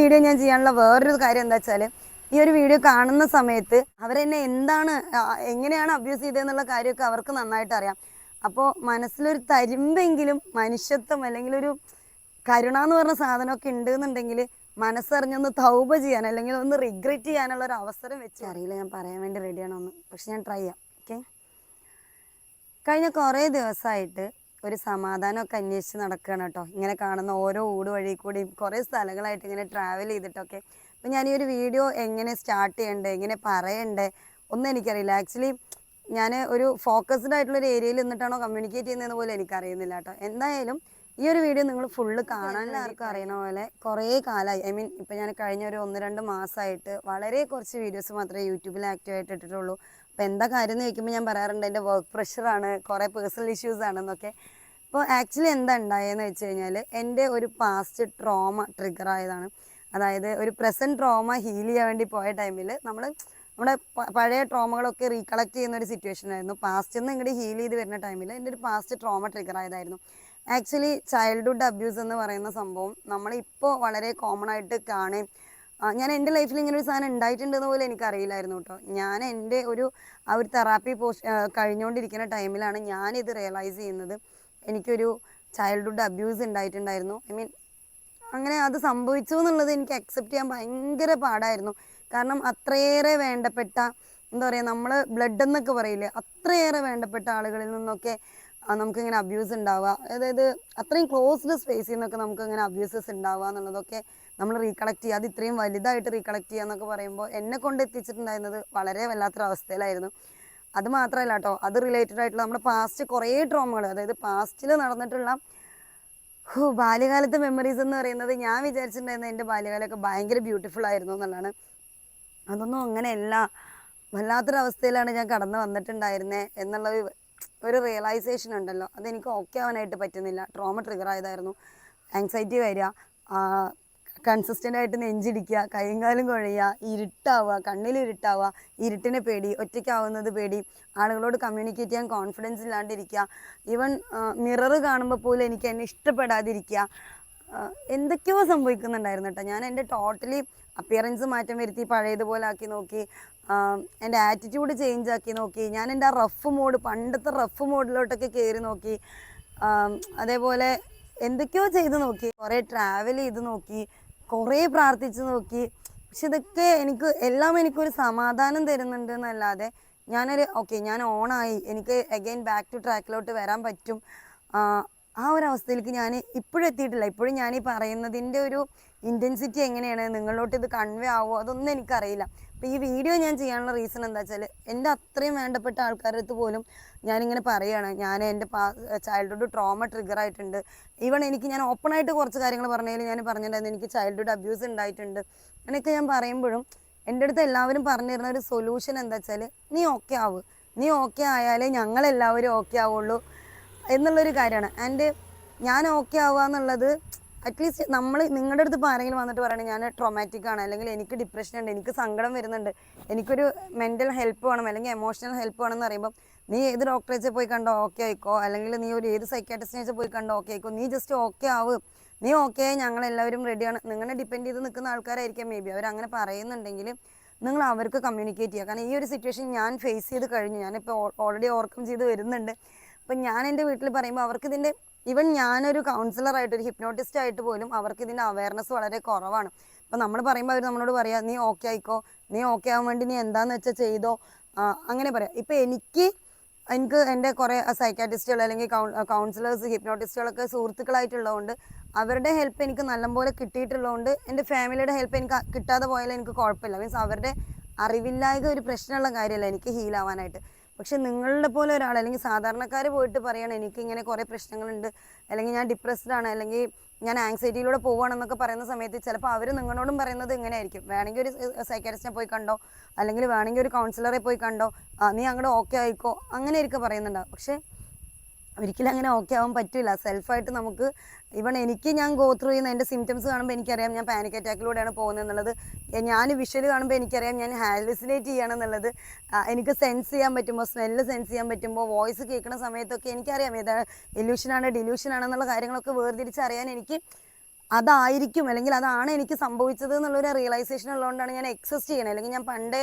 Video ഞാൻ ചെയ്യാനുള്ള വേറൊരു കാര്യം എന്താ വെച്ചാൽ ഈ ഒരു വീഡിയോ കാണുന്ന സമയത്ത് അവരെന്നെ എന്താണ് എങ്ങനെയാണ് അബ്യൂസ് ചെയ്തതെന്നുള്ള കാര്യമൊക്കെ അവർക്ക് നന്നായിട്ട് അറിയാം. അപ്പോൾ മനസ്സിലൊരു തരിമ്പെങ്കിലും മനുഷ്യത്വം അല്ലെങ്കിൽ ഒരു കരുണ എന്ന് പറഞ്ഞ സാധനമൊക്കെ ഉണ്ട് എന്നുണ്ടെങ്കിൽ മനസ്സറിഞ്ഞൊന്ന് തൗപ ചെയ്യാൻ അല്ലെങ്കിൽ ഒന്ന് റിഗ്രറ്റ് ചെയ്യാനുള്ള ഒരു അവസരം വെച്ച് അറിയില്ല ഞാൻ പറയാൻ വേണ്ടി റെഡിയാണോ എന്ന് പക്ഷെ ഞാൻ ട്രൈ ചെയ്യാം ഓക്കെ കഴിഞ്ഞ കുറേ ദിവസമായിട്ട് ഒരു സമാധാനമൊക്കെ അന്വേഷിച്ച് നടക്കുകയാണ് കേട്ടോ. ഇങ്ങനെ കാണുന്ന ഓരോ ഊട് വഴി കൂടിയും കുറേ സ്ഥലങ്ങളായിട്ട് ഇങ്ങനെ ട്രാവൽ ചെയ്തിട്ടൊക്കെ. അപ്പം ഞാൻ ഈ ഒരു വീഡിയോ എങ്ങനെ സ്റ്റാർട്ട് ചെയ്യണ്ടേ എങ്ങനെ പറയണ്ടേ ഒന്നും എനിക്കറിയില്ല ആക്ച്വലി ഞാൻ ഒരു ഫോക്കസ്ഡ് ആയിട്ടുള്ള ഒരു ഏരിയയിൽ നിന്നിട്ടാണോ കമ്മ്യൂണിക്കേറ്റ് ചെയ്യുന്നതെന്ന് പോലും എനിക്കറിയുന്നില്ല കേട്ടോ. എന്തായാലും ഈ ഒരു വീഡിയോ നിങ്ങൾ ഫുള്ള് കാണാൻ എല്ലാവർക്കും അറിയണ പോലെ കുറേ കാലമായി ഐ മീൻ ഇപ്പം ഞാൻ കഴിഞ്ഞ ഒരു ഒന്ന് രണ്ട് മാസമായിട്ട് വളരെ കുറച്ച് വീഡിയോസ് മാത്രമേ യൂട്യൂബിൽ ആക്റ്റീവായിട്ട് ഇട്ടിട്ടുള്ളൂ. അപ്പോൾ എന്താ കാര്യം എന്ന് ചോദിക്കുമ്പോൾ ഞാൻ പറയാറുണ്ട് എന്റെ വർക്ക് പ്രഷറാണ് കുറേ പേഴ്സണൽ ഇഷ്യൂസ് ആണെന്നൊക്കെ അപ്പോൾ ആക്ച്വലി എന്താ ഉണ്ടായെന്ന് വെച്ച് കഴിഞ്ഞാൽ എന്റെ ഒരു പാസ്റ്റ് ട്രോമ ട്രിഗർ ആയതാണ്. അതായത് ഒരു പ്രസന്റ് ട്രോമ ഹീൽ ചെയ്യാൻ വേണ്ടി പോയ ടൈമിൽ നമ്മൾ നമ്മുടെ പഴയ ട്രോമകളൊക്കെ റീകളക്ട് ചെയ്യുന്ന ഒരു സിറ്റുവേഷൻ ആയിരുന്നു. പാസ്റ്റ് നിന്ന് ഇങ്ങോട്ട് ഹീൽ ചെയ്ത് വരുന്ന ടൈമിൽ എന്റെ ഒരു പാസ്റ്റ് ട്രോമ ട്രിഗർ ആയതായിരുന്നു. ആക്ച്വലി ചൈൽഡ്ഹുഡ് അബ്യൂസ് എന്ന് പറയുന്ന സംഭവം നമ്മളിപ്പോൾ വളരെ കോമൺ ആയിട്ട് കാണുകയും ഞാൻ എന്റെ ലൈഫിൽ ഇങ്ങനെ ഒരു സാധനം ഉണ്ടായിട്ടുണ്ടെന്ന് പോലും എനിക്കറിയില്ലായിരുന്നു കേട്ടോ ഞാൻ എന്റെ ഒരു ആ ഒരു തെറാപ്പി പോസ്റ്റ് കഴിഞ്ഞുകൊണ്ടിരിക്കുന്ന ടൈമിലാണ് ഞാനിത് റിയലൈസ് ചെയ്യുന്നത്. എനിക്കൊരു ചൈൽഡ്ഹുഡ് അബ്യൂസ് ഉണ്ടായിട്ടുണ്ടായിരുന്നു ഐ മീൻ അങ്ങനെ അത് സംഭവിച്ചു എന്നുള്ളത് എനിക്ക് അക്സെപ്റ്റ് ചെയ്യാൻ ഭയങ്കര പാടായിരുന്നു. കാരണം അത്രയേറെ വേണ്ടപ്പെട്ട എന്താ പറയുക നമ്മൾ ബ്ലഡ് എന്നൊക്കെ പറയില്ലേ അത്രയേറെ വേണ്ടപ്പെട്ട ആളുകളിൽ നിന്നൊക്കെ നമുക്കിങ്ങനെ അബ്യൂസ് ഉണ്ടാവുക അതായത് അത്രയും ക്ലോസ്ഡ് സ്പേസിൽ നിന്നൊക്കെ നമുക്ക് ഇങ്ങനെ അബ്യൂസസ് ഉണ്ടാവുക എന്നുള്ളതൊക്കെ നമ്മൾ റീകളക്ട് ചെയ്യുക അത് ഇത്രയും വലുതായിട്ട് റീകളക്ട് ചെയ്യുക എന്നൊക്കെ പറയുമ്പോൾ എന്നെ കൊണ്ട് എത്തിച്ചിട്ടുണ്ടായിരുന്നത് വളരെ വല്ലാത്തൊരു അവസ്ഥയിലായിരുന്നു അത് മാത്രമല്ല കേട്ടോ അത് റിലേറ്റഡ് ആയിട്ടുള്ള നമ്മുടെ പാസ്റ്റ് കുറേ ട്രോമകൾ അതായത് പാസ്റ്റിൽ നടന്നിട്ടുള്ള ബാല്യകാലത്തെ മെമ്മറീസ് എന്ന് പറയുന്നത് ഞാൻ വിചാരിച്ചിട്ടുണ്ടായിരുന്നത് എന്റെ ബാല്യകാലമൊക്കെ ഭയങ്കര ബ്യൂട്ടിഫുൾ ആയിരുന്നു എന്നുള്ളതാണ്. അതൊന്നും അങ്ങനെയല്ല. വല്ലാത്തൊരവസ്ഥയിലാണ് ഞാൻ കടന്നു വന്നിട്ടുണ്ടായിരുന്നത് എന്നുള്ള ഒരു- റിയലൈസേഷൻ ഉണ്ടല്ലോ. അതെനിക്ക് ഓക്കെ ആവാനായിട്ട് പറ്റുന്നില്ല. ട്രോമ ട്രിഗർ ആയതായിരുന്നു. ആങ്സൈറ്റി വരിക കൺസിസ്റ്റന്റ് ആയിട്ട് നെഞ്ചിടിക്കുക കൈയും കാലും കുഴയുക ഇരുട്ടാവുക കണ്ണിൽ ഇരുട്ടാവുക ഇരുട്ടിനെ പേടി ഒറ്റയ്ക്കാവുന്നത് പേടി ആളുകളോട് കമ്മ്യൂണിക്കേറ്റ് ചെയ്യാൻ കോൺഫിഡൻസ് ഇല്ലാണ്ടിരിക്കുക ഈവൻ മിറർ കാണുമ്പോൾ പോലും എനിക്ക് എന്നെ ഇഷ്ടപ്പെടാതിരിക്കുക എന്തൊക്കെയോ സംഭവിക്കുന്നുണ്ടായിരുന്നു കേട്ടോ ഞാൻ എന്റെ ടോട്ടലി അപ്പിയറൻസ് മാറ്റം വരുത്തി പഴയതുപോലെ ആക്കി നോക്കി എന്റെ ആറ്റിറ്റ്യൂഡ് ചേഞ്ച് ആക്കി നോക്കി ഞാൻ എന്റെ ആ റഫ് മോഡ് പണ്ടത്തെ റഫ് മോഡിലോട്ടൊക്കെ കയറി നോക്കി അതേപോലെ എന്തൊക്കെയോ ചെയ്ത് നോക്കി കുറേ ട്രാവൽ ചെയ്ത് നോക്കി കുറേ പ്രാർത്ഥിച്ച് നോക്കി. പക്ഷെ ഇതൊക്കെ എനിക്ക് എല്ലാം എനിക്കൊരു സമാധാനം തരുന്നുണ്ട് എന്നല്ലാതെ ഞാനൊരു ഓക്കെ ഞാൻ ഓണായി എനിക്ക് അഗൈൻ ബാക്ക് ടു ട്രാക്കിലോട്ട് വരാൻ പറ്റും. ആ ഒരു അവസ്ഥയിലേക്ക് ഞാൻ ഇപ്പോഴും എത്തിയിട്ടില്ല. ഇപ്പോഴും ഞാൻ ഈ പറയുന്നതിന്റെ ഒരു ഇന്റൻസിറ്റി എങ്ങനെയാണ്? നിങ്ങളോട്ട് ഇത് കൺവേ ആവുമോ അതൊന്നും എനിക്കറിയില്ല. അപ്പം ഈ വീഡിയോ ഞാൻ ചെയ്യാനുള്ള റീസൺ എന്താ വെച്ചാൽ എന്റെ അത്രയും വേണ്ടപ്പെട്ട ആൾക്കാരുടെ അടുത്ത് പോലും ഞാനിങ്ങനെ പറയുകയാണ് ഞാൻ എന്റെ പാ ചൈൽഡ്ഹുഡ് ട്രോമ ട്രിഗർ ആയിട്ടുണ്ട്. ഈവൺ എനിക്ക് ഞാൻ ഓപ്പൺ ആയിട്ട് കുറച്ച് കാര്യങ്ങൾ പറഞ്ഞാലും ഞാൻ പറഞ്ഞിട്ടുണ്ടായിരുന്നു. എനിക്ക് ചൈൽഡ്ഹുഡ് അബ്യൂസ് ഉണ്ടായിട്ടുണ്ട്. അങ്ങനെയൊക്കെ ഞാൻ പറയുമ്പോഴും എന്റെ അടുത്ത് എല്ലാവരും പറഞ്ഞു തരുന്ന ഒരു സൊല്യൂഷൻ എന്താ വെച്ചാൽ നീ ഓക്കെ ആവ്. നീ ഓക്കെ ആയാലേ ഞങ്ങളെല്ലാവരും ഓക്കെ ആവുള്ളൂ. എന്നുള്ളൊരു കാര്യമാണ്. ആൻഡ് ഞാൻ ഓക്കെ ആവുക എന്നുള്ളത് അറ്റ്ലീസ്റ്റ് നമ്മൾ നിങ്ങളുടെ അടുത്ത് ഇപ്പോൾ ആരെങ്കിലും വന്നിട്ട് പറയണേ ഞാൻ ട്രോമാറ്റിക് ആണ് അല്ലെങ്കിൽ എനിക്ക് ഡിപ്രഷൻ ഉണ്ട് എനിക്ക് സങ്കടം വരുന്നുണ്ട് എനിക്കൊരു മെന്റൽ ഹെൽപ്പ് വേണം അല്ലെങ്കിൽ എമോഷണൽ ഹെൽപ്പ് വേണം എന്ന് പറയുമ്പോൾ നീ ഏത് ഡോക്ടറെ വെച്ചാൽ പോയി കണ്ടോ ഓക്കെ ആയിക്കോ. അല്ലെങ്കിൽ നീ ഒരു ഏത് സൈക്കാട്രിസ്റ്റിനെ പോയി കണ്ടോ ഓക്കെ ആയിക്കോ. നീ ജസ്റ്റ് ഓക്കെ ആവ്. നീ ഓക്കെ ഞങ്ങൾ എല്ലാവരും റെഡിയാണ് നിങ്ങളെ ഡിപ്പെൻഡ് ചെയ്ത് നിൽക്കുന്ന ആൾക്കാരായിരിക്കാം മേ ബി അവരങ്ങനെ പറയുന്നുണ്ടെങ്കിൽ നിങ്ങൾ അവർക്ക് കമ്മ്യൂണിക്കേറ്റ് ചെയ്യുക. കാരണം ഈ ഒരു സിറ്റുവേഷൻ ഞാൻ ഫേസ് ചെയ്ത് കഴിഞ്ഞു. ഞാനിപ്പോൾ ഓൾറെഡി ഓവർകം ചെയ്ത് വരുന്നുണ്ട്. അപ്പം ഞാൻ എന്റെ വീട്ടിൽ പറയുമ്പോൾ അവർക്ക് ഇതിന്റെ ഈവൻ ഞാനൊരു കൗൺസിലറായിട്ട് ഒരു ഹിപ്നോട്ടിസ്റ്റ് ആയിട്ട് പോലും അവർക്ക് ഇതിന്റെ അവയർനെസ് വളരെ കുറവാണ്. അപ്പം നമ്മൾ പറയുമ്പോൾ അവർ നമ്മളോട് പറയാം നീ ഓക്കെ ആയിക്കോ നീ ഓക്കെ ആവാൻ വേണ്ടി നീ എന്താന്ന് വെച്ചാൽ ചെയ്തോ. അങ്ങനെ പറയാം. ഇപ്പം എനിക്ക് എനിക്ക് എന്റെ കുറേ സൈക്കാട്രിസ്റ്റുകൾ അല്ലെങ്കിൽ കൗൺസിലേഴ്സ് ഹിപ്നോട്ടിസ്റ്റുകളൊക്കെ സുഹൃത്തുക്കളായിട്ടുള്ളതുകൊണ്ട് അവരുടെ ഹെൽപ്പ് എനിക്ക് നല്ലപോലെ കിട്ടിയിട്ടുള്ളതുകൊണ്ട് എന്റെ ഫാമിലിയുടെ ഹെൽപ്പ് എനിക്ക് കിട്ടാതെ പോയാലും എനിക്ക് കുഴപ്പമില്ല. മീൻസ് അവരുടെ അറിവില്ലായ്മ ഒരു പ്രശ്നമുള്ള കാര്യമല്ല എനിക്ക് ഹീൽ ആവാനായിട്ട്. പക്ഷെ നിങ്ങളുടെ പോലെ ഒരാൾ അല്ലെങ്കിൽ സാധാരണക്കാർ പോയിട്ട് പറയണം എനിക്ക് ഇങ്ങനെ കുറേ പ്രശ്നങ്ങളുണ്ട്. അല്ലെങ്കിൽ ഞാൻ ഡിപ്രസ്ഡ് ആണ്. അല്ലെങ്കിൽ ഞാൻ ആങ്സൈറ്റിയിലൂടെ പോവുകയാണെന്നൊക്കെ പറയുന്ന സമയത്ത് ചിലപ്പോൾ അവർ നിങ്ങളോടും പറയുന്നത് ഇങ്ങനെ ആയിരിക്കും വേണമെങ്കിൽ ഒരു സൈക്കാട്രിസ്റ്റിനെ പോയി കണ്ടോ? അല്ലെങ്കിൽ വേണമെങ്കിൽ ഒരു കൗൺസിലറെ പോയി കണ്ടോ? നീ അങ്ങോട്ട് ഓക്കെ ആയിക്കോ? അങ്ങനെ ആയിരിക്കും പറയുന്നുണ്ടാവും. പക്ഷേ ഒരിക്കലും അങ്ങനെ ഓക്കെ ആവാൻ പറ്റില്ല. സെൽഫായിട്ട് നമുക്ക് ഇവൺ എനിക്ക് ഞാൻ ഗോ ത്രൂ ചെയ്യുന്ന എന്റെ സിംറ്റംസ് കാണുമ്പോൾ എനിക്കറിയാം ഞാൻ പാനിക് അറ്റാക്കിലൂടെയാണ് പോകുന്നത് എന്നുള്ളത്. ഞാൻ വിഷ്വൽ കാണുമ്പോൾ എനിക്കറിയാം ഞാൻ ഹാലുസിനേറ്റ് ചെയ്യണമെന്നുള്ളത് എന്നുള്ളത്. എനിക്ക് സെൻസ് ചെയ്യാൻ പറ്റുമ്പോൾ സ്മെല്ല് സെൻസ് ചെയ്യാൻ പറ്റുമ്പോൾ വോയിസ് കേൾക്കുന്ന സമയത്തൊക്കെ എനിക്കറിയാം ഏതാ ഇല്യൂഷനാണ് ഡിലൂഷൻ കാര്യങ്ങളൊക്കെ വേർതിരിച്ചറിയാൻ എനിക്ക് അതായിരിക്കും. അല്ലെങ്കിൽ അതാണ് എനിക്ക് സംഭവിച്ചത് എന്നുള്ളൊരു റിയലൈസേഷൻ ഉള്ളതുകൊണ്ടാണ് ഞാൻ എക്സസ്റ്റ് ചെയ്യണത് അല്ലെങ്കിൽ ഞാൻ പണ്ടേ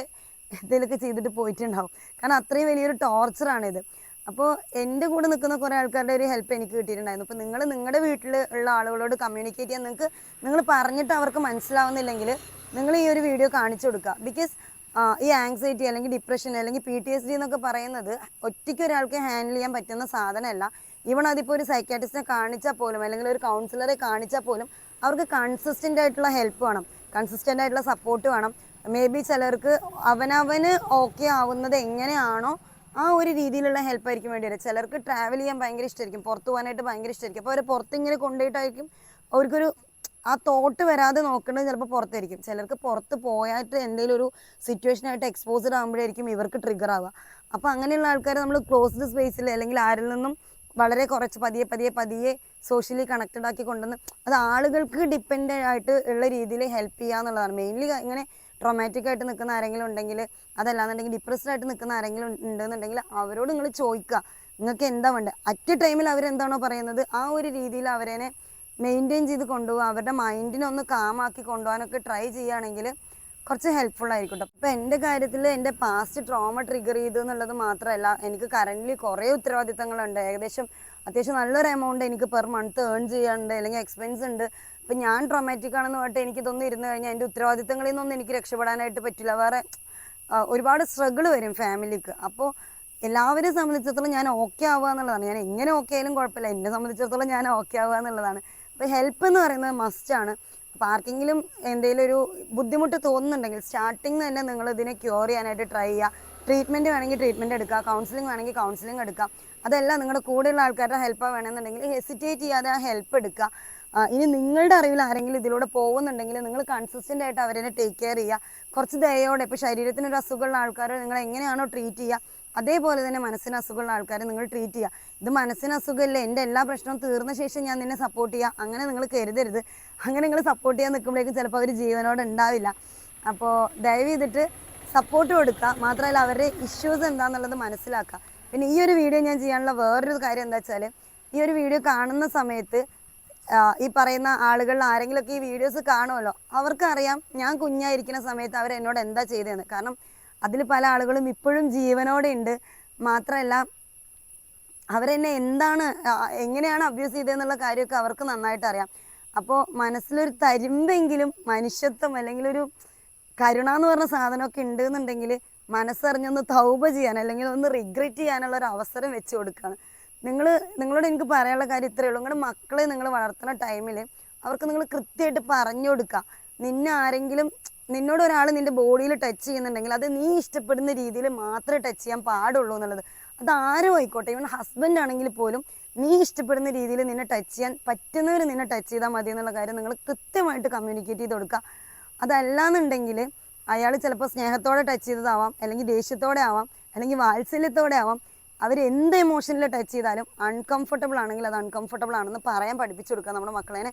എന്തെങ്കിലുമൊക്കെ ചെയ്തിട്ട് പോയിട്ടുണ്ടാവും. കാരണം അത്രയും വലിയൊരു ടോർച്ചറാണിത് അപ്പോൾ എന്റെ കൂടെ നിൽക്കുന്ന കുറേ ആൾക്കാരുടെ ഒരു ഹെൽപ്പ് എനിക്ക് കിട്ടിയിട്ടുണ്ടായിരുന്നു. അപ്പോൾ നിങ്ങൾ നിങ്ങളുടെ വീട്ടിൽ ഉള്ള ആളുകളോട് കമ്മ്യൂണിക്കേറ്റ് ചെയ്യാൻ നിങ്ങൾക്ക് നിങ്ങൾ പറഞ്ഞിട്ട് അവർക്ക് മനസ്സിലാവുന്നില്ലെങ്കിൽ നിങ്ങൾ ഈ ഒരു വീഡിയോ കാണിച്ചു കൊടുക്കുക ബിക്കോസ് ഈ ആങ്സൈറ്റി അല്ലെങ്കിൽ ഡിപ്രഷൻ അല്ലെങ്കിൽ പി ടി എസ് ഡി എന്നൊക്കെ പറയുന്നത് ഒറ്റയ്ക്ക് ഒരാൾക്ക് ഹാൻഡിൽ ചെയ്യാൻ പറ്റുന്ന സാധനമല്ല. ഇവൺ അതിപ്പോൾ ഒരു സൈക്കാട്രിസ്റ്റിനെ കാണിച്ചാൽ പോലും അല്ലെങ്കിൽ ഒരു കൗൺസിലറെ കാണിച്ചാൽ പോലും അവർക്ക് കൺസിസ്റ്റന്റ് ആയിട്ടുള്ള ഹെൽപ്പ് വേണം. കൺസിസ്റ്റന്റ് ആയിട്ടുള്ള സപ്പോർട്ട് വേണം. മേ ബി ചിലർക്ക് അവനവന് ഓക്കെ ആവുന്നത് എങ്ങനെയാണോ ആ ഒരു രീതിയിലുള്ള ഹെൽപ്പ് ആയിരിക്കും വേണ്ടി വരിക. ചിലർക്ക് ട്രാവൽ ചെയ്യാൻ ഭയങ്കര ഇഷ്ടമായിരിക്കും പുറത്ത് പോകാനായിട്ട് ഭയങ്കര ഇഷ്ടമായിരിക്കും അപ്പോൾ അവർ പുറത്തിങ്ങനെ കൊണ്ടുപോയിട്ടായിരിക്കും അവർക്കൊരു ആ തോട്ട് വരാതെ നോക്കേണ്ടത് ചിലപ്പോൾ പുറത്തായിരിക്കും. ചിലർക്ക് പുറത്ത് പോയായിട്ട് എന്തെങ്കിലും ഒരു സിറ്റുവേഷനായിട്ട് എക്സ്പോസ്ഡ് ആകുമ്പോഴായിരിക്കും ഇവർക്ക് ട്രിഗർ ആവുക. അപ്പോൾ അങ്ങനെയുള്ള ആൾക്കാരെ നമ്മൾ ക്ലോസ്ഡ് സ്പേസിൽ അല്ലെങ്കിൽ ആരിൽ നിന്നും വളരെ കുറച്ച് പതിയെ പതിയെ പതിയെ സോഷ്യലി കണക്റ്റഡ് ആക്കി കൊണ്ടുവന്ന് അത് ആളുകൾക്ക് ഡിപ്പെൻഡ് ആയിട്ട് ഉള്ള രീതിയിൽ ഹെൽപ്പ് ചെയ്യുക എന്നുള്ളതാണ് മെയിൻലി ഇങ്ങനെ ട്രോമാറ്റിക് ആയിട്ട് നിൽക്കുന്ന ആരെങ്കിലും ഉണ്ടെങ്കിൽ അതല്ലാന്നുണ്ടെങ്കിൽ ഡിപ്രസ്ഡ് ആയിട്ട് നിൽക്കുന്ന ആരെങ്കിലും ഉണ്ടെന്നുണ്ടെങ്കിൽ അവരോട് നിങ്ങൾ ചോദിക്കുക. നിങ്ങൾക്ക് എന്താ വേണ്ടത്? അറ്റ് ടൈമിൽ അവരെന്താണോ പറയുന്നത് ആ ഒരു രീതിയിൽ അവരെ മെയിന്റെയിൻ ചെയ്ത് കൊണ്ടുപോകുക അവരുടെ മൈൻഡിനെ ഒന്ന് കാമാക്കി കൊണ്ടുപോകാനൊക്കെ ട്രൈ ചെയ്യുകയാണെങ്കിൽ കുറച്ച് ഹെൽപ്ഫുൾ ആയിരിക്കും കേട്ടോ അപ്പോൾ എന്റെ കാര്യത്തിൽ എന്റെ പാസ്റ്റ് ട്രോമ ട്രിഗർ ചെയ്തു എന്നുള്ളത് മാത്രമല്ല എനിക്ക് കറന്റ്ലി കുറേ ഉത്തരവാദിത്തങ്ങളുണ്ട്. ഏകദേശം അത്യാവശ്യം നല്ലൊരു എമൗണ്ട് എനിക്ക് പെർ മന്ത് ഏൺ ചെയ്യാനുണ്ട് അല്ലെങ്കിൽ എക്സ്പെൻസ് ഉണ്ട്. ഇപ്പം ഞാൻ ഡ്രൊമാറ്റിക് ആണെന്ന് പറഞ്ഞിട്ട് എനിക്ക് ഇതൊന്നും ഇരുന്ന് കഴിഞ്ഞാൽ എന്റെ ഉത്തരവാദിത്തങ്ങളിൽ നിന്നൊന്നും എനിക്ക് രക്ഷപ്പെടാനായിട്ട് പറ്റില്ല. വേറെ ഒരുപാട് സ്ട്രഗിൾ വരും ഫാമിലിക്ക് അപ്പോൾ എല്ലാവരെയും സംബന്ധിച്ചിടത്തോളം ഞാൻ ഓക്കെ ആവുക എന്നുള്ളതാണ്. ഞാൻ എങ്ങനെ ഓക്കെ ആയാലും കുഴപ്പമില്ല. എന്നെ സംബന്ധിച്ചിടത്തോളം ഞാൻ ഓക്കെ ആവുക എന്നുള്ളതാണ്. അപ്പോൾ ഹെൽപ്പ് എന്ന് പറയുന്നത് മസ്റ്റ് ആണ്. ആർക്കെങ്കിലും എന്തെങ്കിലും ഒരു ബുദ്ധിമുട്ട് തോന്നുന്നുണ്ടെങ്കിൽ സ്റ്റാർട്ടിങ് തന്നെ നിങ്ങൾ ഇതിനെ ക്യൂർ ചെയ്യാനായിട്ട് ട്രൈ ചെയ്യുക. ട്രീറ്റ്മെന്റ് വേണമെങ്കിൽ ട്രീറ്റ്മെന്റ് എടുക്കുക. കൗൺസിലിംഗ് വേണമെങ്കിൽ കൗൺസിലിംഗ് എടുക്കുക. അതെല്ലാം നിങ്ങളുടെ കൂടെയുള്ള ആൾക്കാരുടെ ഹെൽപ്പ് വേണമെന്നുണ്ടെങ്കിൽ ഹെസിറ്റേറ്റ് ചെയ്യാതെ ആ ഹെൽപ്പ് എടുക്കുക. ഇനി നിങ്ങളുടെ അറിവിൽ ആരെങ്കിലും ഇതിലൂടെ പോകുന്നുണ്ടെങ്കിൽ നിങ്ങൾ കൺസിസ്റ്റന്റ് ആയിട്ട് അവരെ ടേക്ക് കെയർ ചെയ്യുക. കുറച്ച് ദയോടെ ഇപ്പോൾ ശരീരത്തിന് ഒരു അസുഖമുള്ള ആൾക്കാരെ നിങ്ങൾ എങ്ങനെയാണോ ട്രീറ്റ് ചെയ്യുക അതേപോലെ തന്നെ മനസ്സിന് അസുഖമുള്ള ആൾക്കാരെ നിങ്ങൾ ട്രീറ്റ് ചെയ്യുക. ഇത് മനസ്സിന് അസുഖമില്ല എന്റെ എല്ലാ പ്രശ്നവും തീർന്ന ശേഷം ഞാൻ നിന്നെ സപ്പോർട്ട് ചെയ്യുക അങ്ങനെ നിങ്ങൾ കരുതരുത്. അങ്ങനെ നിങ്ങൾ സപ്പോർട്ട് ചെയ്യാൻ നിൽക്കുമ്പോഴേക്കും ചിലപ്പോൾ അവർ ജീവനോടെ ഉണ്ടാവില്ല. അപ്പോൾ ദയവ് ചെയ്തിട്ട് സപ്പോർട്ട് കൊടുക്കുക. മാത്രമല്ല അവരുടെ ഇഷ്യൂസ് എന്താണെന്നുള്ളത് മനസ്സിലാക്കുക. പിന്നെ ഈ ഒരു വീഡിയോ ഞാൻ ചെയ്യാനുള്ള വേറൊരു കാര്യം എന്താ വെച്ചാൽ ഈ ഒരു വീഡിയോ കാണുന്ന സമയത്ത് ഈ പറയുന്ന ആളുകളിൽ ആരെങ്കിലുമൊക്കെ ഈ വീഡിയോസ് കാണുമല്ലോ. അവർക്കറിയാം ഞാൻ കുഞ്ഞായിരിക്കുന്ന സമയത്ത് അവർ എന്നോട് എന്താ ചെയ്തതെന്ന് കാരണം അതിൽ പല ആളുകളും ഇപ്പോഴും ജീവനോടെ ഉണ്ട്. മാത്രമല്ല അവരെന്നെ എന്താണ് എങ്ങനെയാണ് അബ്യൂസ് ചെയ്തതെന്നുള്ള കാര്യമൊക്കെ അവർക്ക് നന്നായിട്ട് അറിയാം. അപ്പോൾ മനസ്സിലൊരു തരിമ്പെങ്കിലും മനുഷ്യത്വം അല്ലെങ്കിൽ ഒരു കരുണ എന്ന് പറഞ്ഞ സാധനമൊക്കെ ഉണ്ട് എന്നുണ്ടെങ്കിൽ മനസ്സറിഞ്ഞൊന്ന് തൗപ ചെയ്യാൻ അല്ലെങ്കിൽ ഒന്ന് റിഗ്രറ്റ് ചെയ്യാനുള്ള ഒരു അവസരം വെച്ച് കൊടുക്കുകയാണ്. നിങ്ങൾ നിങ്ങളോട് എനിക്ക് പറയാനുള്ള കാര്യം ഇത്രയേ ഉള്ളൂ. നിങ്ങളുടെ മക്കളെ നിങ്ങൾ വളർത്തുന്ന ടൈമിൽ അവർക്ക് നിങ്ങൾ കൃത്യമായിട്ട് പറഞ്ഞു കൊടുക്കുക. നിന്നെ ആരെങ്കിലും നിന്നോട് ഒരാൾ നിന്റെ ബോഡിയിൽ ടച്ച് ചെയ്യുന്നുണ്ടെങ്കിൽ അത് നീ ഇഷ്ടപ്പെടുന്ന രീതിയിൽ മാത്രമേ ടച്ച് ചെയ്യാൻ പാടുള്ളൂ എന്നുള്ളത്. അത് ആരും ആയിക്കോട്ടെ ഇവൻ ഹസ്ബൻഡ് ആണെങ്കിൽ പോലും നീ ഇഷ്ടപ്പെടുന്ന രീതിയിൽ നിന്നെ ടച്ച് ചെയ്യാൻ പറ്റുന്നവർ നിന്നെ ടച്ച് ചെയ്താൽ മതി എന്നുള്ള കാര്യം നിങ്ങൾ കൃത്യമായിട്ട് കമ്മ്യൂണിക്കേറ്റ് ചെയ്ത് കൊടുക്കുക. അതല്ലാന്നുണ്ടെങ്കിൽ അയാൾ ചിലപ്പോൾ സ്നേഹത്തോടെ ടച്ച് ചെയ്തതാവാം അല്ലെങ്കിൽ ദേഷ്യത്തോടെ ആവാം അല്ലെങ്കിൽ വാത്സല്യത്തോടെ ആവാം. അവർ എന്ത് എമോഷനിൽ ടച്ച് ചെയ്താലും അൺകംഫർട്ടബിൾ ആണെങ്കിൽ അത് അൺകംഫർട്ടബിൾ ആണെന്ന് പറയാൻ പഠിപ്പിച്ചു കൊടുക്കുക നമ്മുടെ മക്കളെ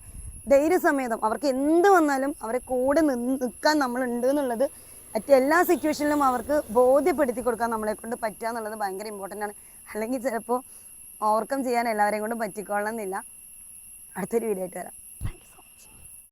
ധൈര്യസമേതം. അവർക്ക് എന്ത് വന്നാലും അവരെ കൂടെ നിന്ന് നിൽക്കാൻ നമ്മളുണ്ട് എന്നുള്ളത് മറ്റ് എല്ലാ സിറ്റുവേഷനിലും അവർക്ക് ബോധ്യപ്പെടുത്തി കൊടുക്കാൻ നമ്മളെ കൊണ്ട് പറ്റുക എന്നുള്ളത് ഭയങ്കര ഇമ്പോർട്ടന്റ് ആണ്. അല്ലെങ്കിൽ ചിലപ്പോൾ ഓവർകം ചെയ്യാൻ എല്ലാവരെയും കൊണ്ടും പറ്റിക്കൊള്ളണമെന്നില്ല അടുത്തൊരു വീഡിയോ ആയിട്ട് വരാം.